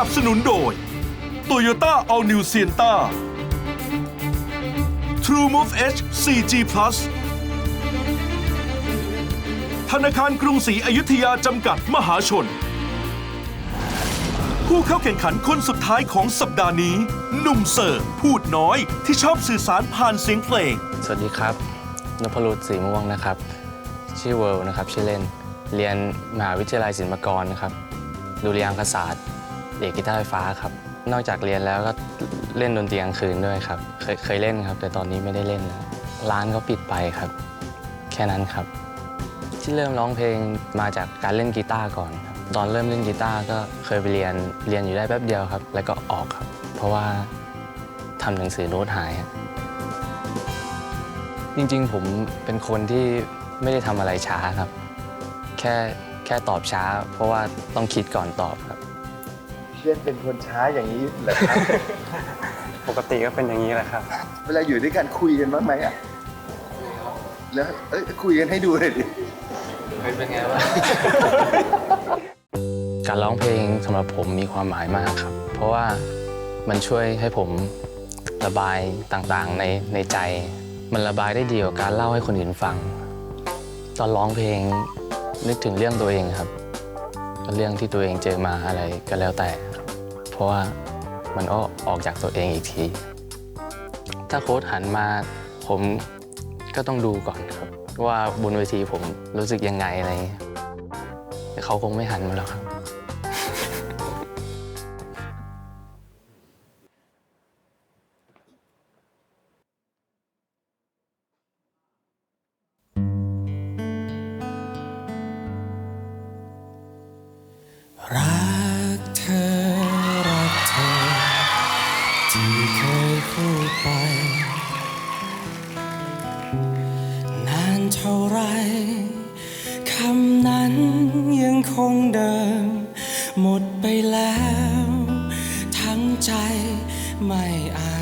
นับสนุนโดย Toyota All New Sienna TrueMove H 4G Plus ธนาคารกรุงศรีอยุธยาจำกัดมหาชน ผู้เข้าแข่งขันคนสุดท้ายของสัปดาห์นี้หนุ่มเสิร์ฟพูดน้อยที่ชอบสื่อสารผ่านเสียงเพลง สวัสดีครับนพรุษสีม่วงนะครับ ชื่อเวิร์ลนะครับ ชื่อเล่น เรียนมหาวิทยาลัยศิลปากรนะครับดุริยางคศาสตร์ เอกกีตาร์ไฟฟ้าครับ นอกจากเรียนแล้วก็เล่นดนตรีกลางคืนด้วยครับ เคยเคยเล่นครับ แต่ตอนนี้ไม่ได้เล่นแล้วร้านก็ปิดไปครับ แค่นั้นครับ ที่เริ่มร้องเพลงมาจากการเล่นกีตาร์ก่อนครับตอนเริ่มเล่นกีตาร์ก็เคยไปเรียนเรียนอยู่ได้แป๊บเดียวครับ แล้วก็ออกครับ เพราะว่าทำหนังสือโน้ตหายครับจริงๆ ผมเป็นคนที่ไม่ได้ทำอะไรช้าครับ แค่แค่ตอบช้า เพราะว่าต้องคิดก่อนตอบครับ เพื่อนเป็นคนช้าอย่างนี้เหรอครับ ปกติก็เป็นอย่างนี้แหละครับ เวลาอยู่ด้วยกันคุยกันบ้างไหมอะ แล้วเอ้ยคุยกันให้ดูหน่อยดิ เป็นไงวะ การร้องเพลงสำหรับผมมีความหมายมากครับ เพราะว่ามันช่วยให้ผมระบายต่างๆในในใจ มันระบายได้ดีกว่าการเล่าให้คนอื่นฟัง ตอนร้องเพลงนึกถึงเรื่องตัวเองครับ เรื่องที่ตัวเองเจอมาอะไรก็แล้วแต่ เพราะว่ามันก็ออกจากตัวเองอีกที ถ้าโค้ชหันมาผมก็ต้องดูก่อนครับ ว่าบนเวทีผมรู้สึกยังไงอะไรเงี้ยแต่เขาคงไม่หันมาหรอกครับ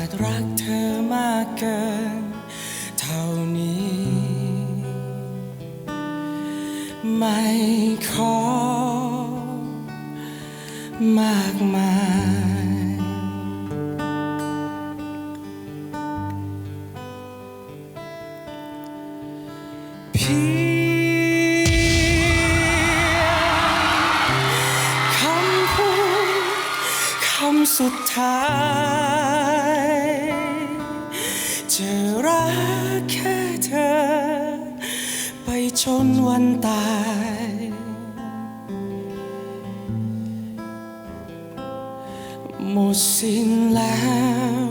อาจรักเธอมากเกิน เท่านี้ ไม่ขอ มากมายเพียงคำพูดคำสุดท้าย ไปจนวันตาย หมดสิ้นแล้ว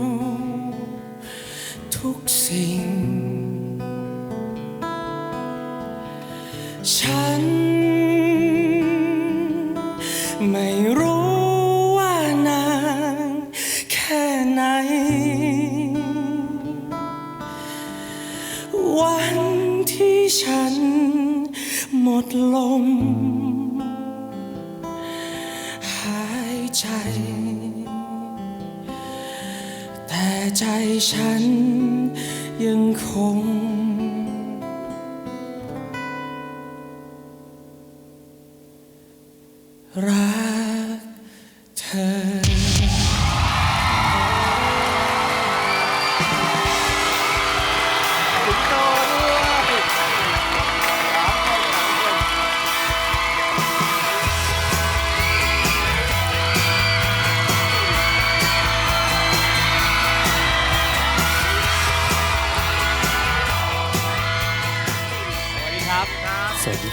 ทุกสิ่ง ฉัน ไม่รู้ว่านานแค่ไหน วัน ที่ฉันหมดลม หายใจ แต่ใจฉันยังคงรักเธอ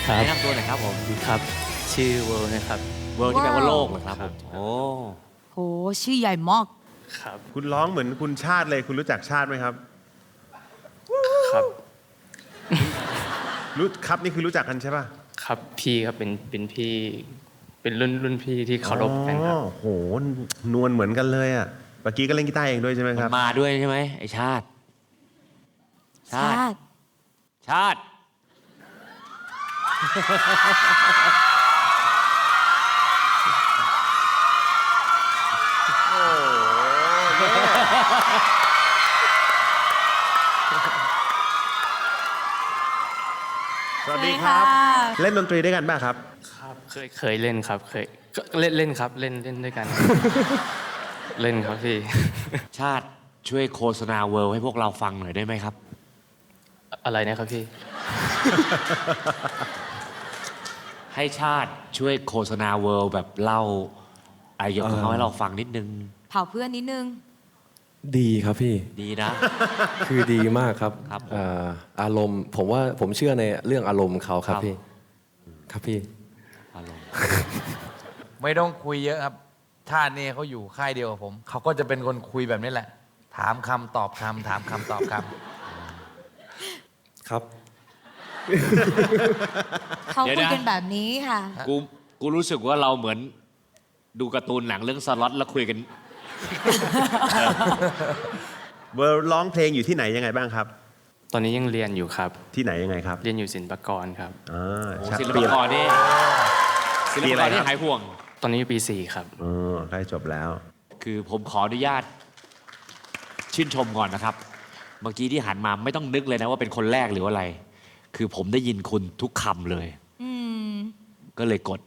ครับ แนะนำตัวหน่อยครับผม ครับ ชื่อเวิร์ลนะครับ เวิร์ที่แปลว่าโลกเหรอครับผมโอ้ โหชื่อใหญ่มาก ครับ คุณร้องเหมือนคุณชาติเลย คุณรู้จักชาติไหมครับ ครับ รู้ครับนี่คือรู้จักกันใช่ป่ะครับพี่ครับเป็นเป็นพี่ เป็นรุ่นรุ่นพี่ที่เคารพกันครับ อ๋อโหนวลเหมือนกันเลยอะเมื่อกี้ก็เล่นกีตาร์เองด้วยใช่ไหมมัคนรับ มาด้วยใช่ไหมไอชาติ ชาติ ชาติ สวัสดีครับ เล่นดนตรีด้วยกันป่ะครับ ครับเคยเคยเล่นครับ เคยก็เล่นเล่นครับ เล่นเล่นด้วยกัน เล่นครับพี่ ชาติช่วยโฆษณาเวิร์ให้พวกเราฟังหน่อยได้ไหมครับ อะไรนะครับพี่ ให้ชาติช่วยโฆษณาเวิร์แบบเล่าอะไรเกี่ยวกับเขาให้เราฟังนิดนึง เผาเพื่อนนิดนึง ดีครับพี่ ดีนะ คือดีมากครับครับอ่าอารมณ์ ผมว่าผมเชื่อในเรื่องอารมณ์เขาครับครับพี่ ครับพี่ อารมณ์ไม่ต้องคุยเยอะครับชาตินี้เขาอยู่ค่ายเดียวกับผม เขาก็จะเป็นคนคุยแบบนี้แหละ ถามคำตอบคำถามคำตอบคครับ เขาเดี๋ยวคุยนะ กันแบบนี้ค่ะ กูกูรู้สึกว่าเราเหมือนดูการ์ตูนหนังเรื่องสล็อตแล้วคุยกัน เวอร์ร้องเพลงอยู่ที่ไหนยังไงบ้างครับ ตอนนี้ยังเรียนอยู่ครับ ที่ไหนยังไงครับเรียนอยู่ศิลปากรครับ อ่าโอ้ชักศิลเปปาลี่ยนกรนี่ศิลปีปาอะไรกรครันี่บหายห่วง ตอนนี้อยู่ปีสี่ครับ อ๋อใกล้จบแล้ว คือผมขออนุญาต ชื่นชมก่อนนะครับ เมื่อกี้ที่หันมาไม่ต้องนึกเลยนะว่าเป็นคนแรกหรือว่าอะไร คือผมได้ยินคุณทุกคำเลย อืม ก็เลยกด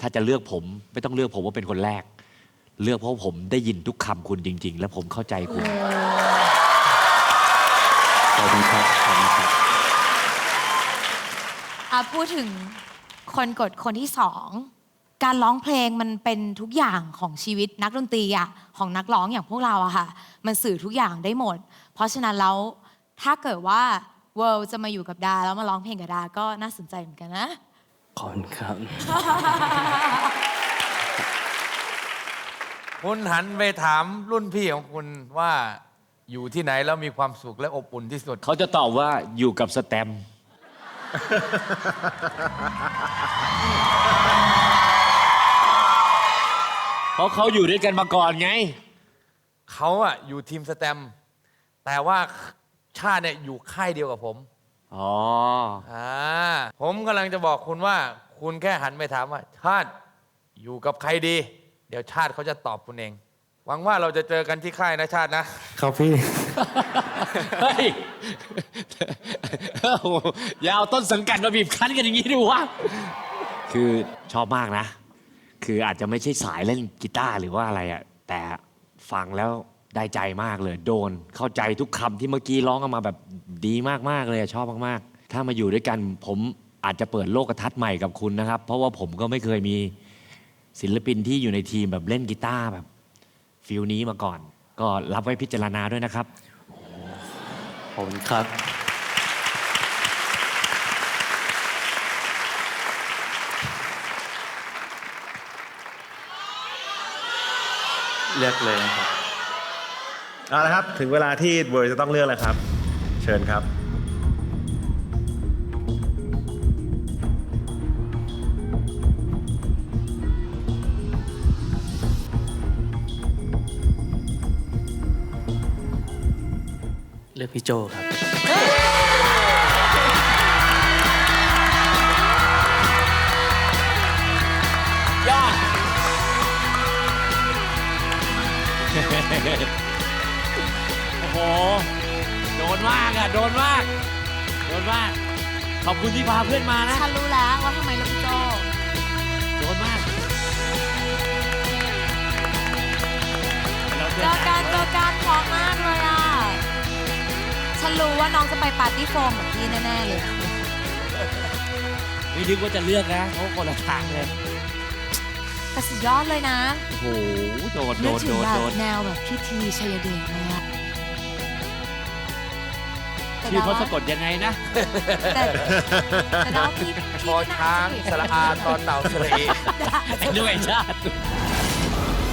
ถ้าจะเลือกผมไม่ต้องเลือกผมว่าเป็นคนแรก เลือกเพราะผมได้ยินทุกคำคุณจริง ๆ และผมเข้าใจคุณ ขอบคุณครับขอบคุณครับ อะพูดถึงคนกดคนที่สอง การร้องเพลงมันเป็นทุกอย่างของชีวิตนักดนตรีอะของนักร้องอย่างพวกเราอะค่ะ มันสื่อทุกอย่างได้หมด เพราะฉะนั้นแล้วถ้าเกิดว่า เวิลจะมาอยู่กับดา แล้วมาร้องเพลงกับดาก็น่าสนใจเหมือนกันนะ ขอบคุณครับำคุณหันไปถามรุ่นพี่ของคุณว่าอยู่ที่ไหนแล้วมีความสุขและอบอุ่นที่สุด เขาจะตอบว่าอยู่กับสแตมป์เพราะเขาอยู่ด้วยกันมาก่อนไง เขาอะอยู่ทีมสแตมป์แต่ว่า ชาติเนี่ยอยู่ค่ายเดียวกับผมอ๋อ อ่าผมกำลังจะบอกคุณว่า คุณแค่หันไปถามว่า ชาติอยู่กับใครดี เดี๋ยวชาติเขาจะตอบคุณเอง หวังว่าเราจะเจอกันที่ค่ายนะชาตินะ ครับพี่ เฮ้ยโอ้โหอย่าเอาต้นสังกัดมาบีบคั้นกันอย่างนี้ดูวะ คือชอบมากนะ คืออาจจะไม่ใช่สายเล่นกีตาร์หรือว่าอะไรอะแต่ฟังแล้ว ได้ใจมากเลย โดนเข้าใจทุกคำที่เมื่อกี้ร้องออกมาแบบดีมากๆเลยชอบมากๆ ถ้ามาอยู่ด้วยกันผมอาจจะเปิดโลกทัศน์ใหม่กับคุณนะครับ เพราะว่าผมก็ไม่เคยมีศิลปินที่อยู่ในทีมแบบเล่นกีตาร์แบบฟิลนี้มาก่อน ก็รับไว้พิจารณาด้วยนะครับขอบคุณครับ เลือกเลยนะครับ เอาละครับถึงเวลาที่เวอร์จะต้องเลือกแล้วครับ เชิญครับ เลือกพี่โจครับ ยอด โอ้โห โดนมากอะโดนมาก โดนมาก ขอบคุณที่พาเพื่อนมานะ ฉันรู้แล้วว่าทำไมลูกโจโดนมากเจอกันเจอกันพร้อมมากเลยอะ ฉันรู้ว่าน้องจะไปปาร์ตี้โฟมกับพี่แน่ๆเลย ไม่นึกว่าจะเลือกนะเพราะคนละทางเลยแต่สุดยอดเลยนะ โอ้โห โดนโดนึกนถึโดงนแบบโดนแนวแบบพี่ทีชัยเดชเลยอะ ชื่อดาวเขาว่าสะกดยังไงนะ แต่แต่ดาวพี่พี่ชอช้างสระอาตอนเต่าสระเอไอ้ด้วยชาติ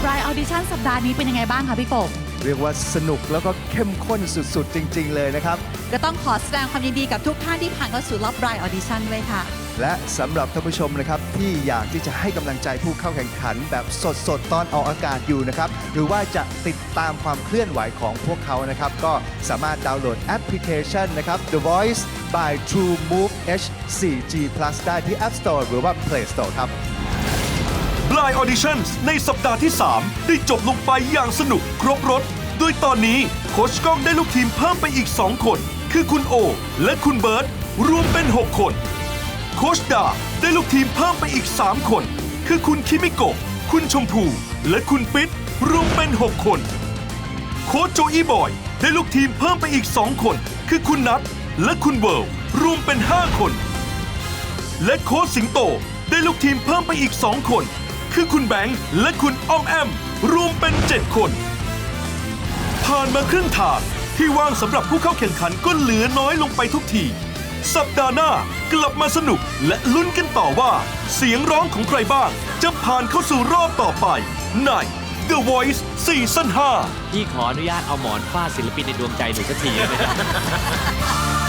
รายออดิชั่นสัปดาห์นี้เป็นยังไงบ้างคะพี่กบเรียกว่าสนุกแล้วก็เข้มข้นสุดๆ จริง ๆ เลยนะครับ ก็ต้องขอแสดงความยินดีกับทุกท่านที่ผ่านเข้าสู่รอบรายออดิชั่นด้วยค่ะ และสำหรับท่านผู้ชมนะครับที่อยากที่จะให้กำลังใจผู้เข้าแข่งขันแบบสดๆ ตอนออกอากาศอยู่นะครับ หรือว่าจะติดตามความเคลื่อนไหวของพวกเขานะครับ ก็สามารถดาวน์โหลดแอปพลิเคชันนะครับ The Voice by True Move H 4G Plus ได้ที่ App Store หรือว่า Play Store ครับ Blind Auditions ในสัปดาห์ที่ 3 ได้จบลงไปอย่างสนุกครบรถโดยตอนนี้โคชก้องได้ลูกทีมเพิ่มไปอีก 2 คน คือคุณโอ และคุณเบิร์ตรวมเป็น 6 คน โคชดาได้ลูกทีมเพิ่มไปอีก 3 คนคือคือคุณคิมิโกะคุณชมพู และคุณปิ๊ดรวมเป็น 6 คน โค้ชโจอี้บอย ได้ลูกทีมเพิ่มไปอีก 2 คน คือคุณนัทและคุณเวิร์ลรวมเป็น 5 คน และโค้ชสิงโต ได้ลูกทีมเพิ่มไปอีก 2 คน คือคุณแบงค์และคุณอ้อมแอม รวมเป็น 7 คน ผ่านมาครึ่งทางที่ว่างสำหรับผู้เข้าแข่งขันก็เหลือน้อยลงไปทุกที สัปดาห์หน้ากลับมาสนุกและลุ้นกันต่อว่า เสียงร้องของใครบ้าง จะผ่านเข้าสู่รอบต่อไป ใน The Voice ซีซั่น5 พี่ขออนุญาตเอาหมอนฟาดศิลปินในดวงใจหน่อยสักทีได้ไหมครับ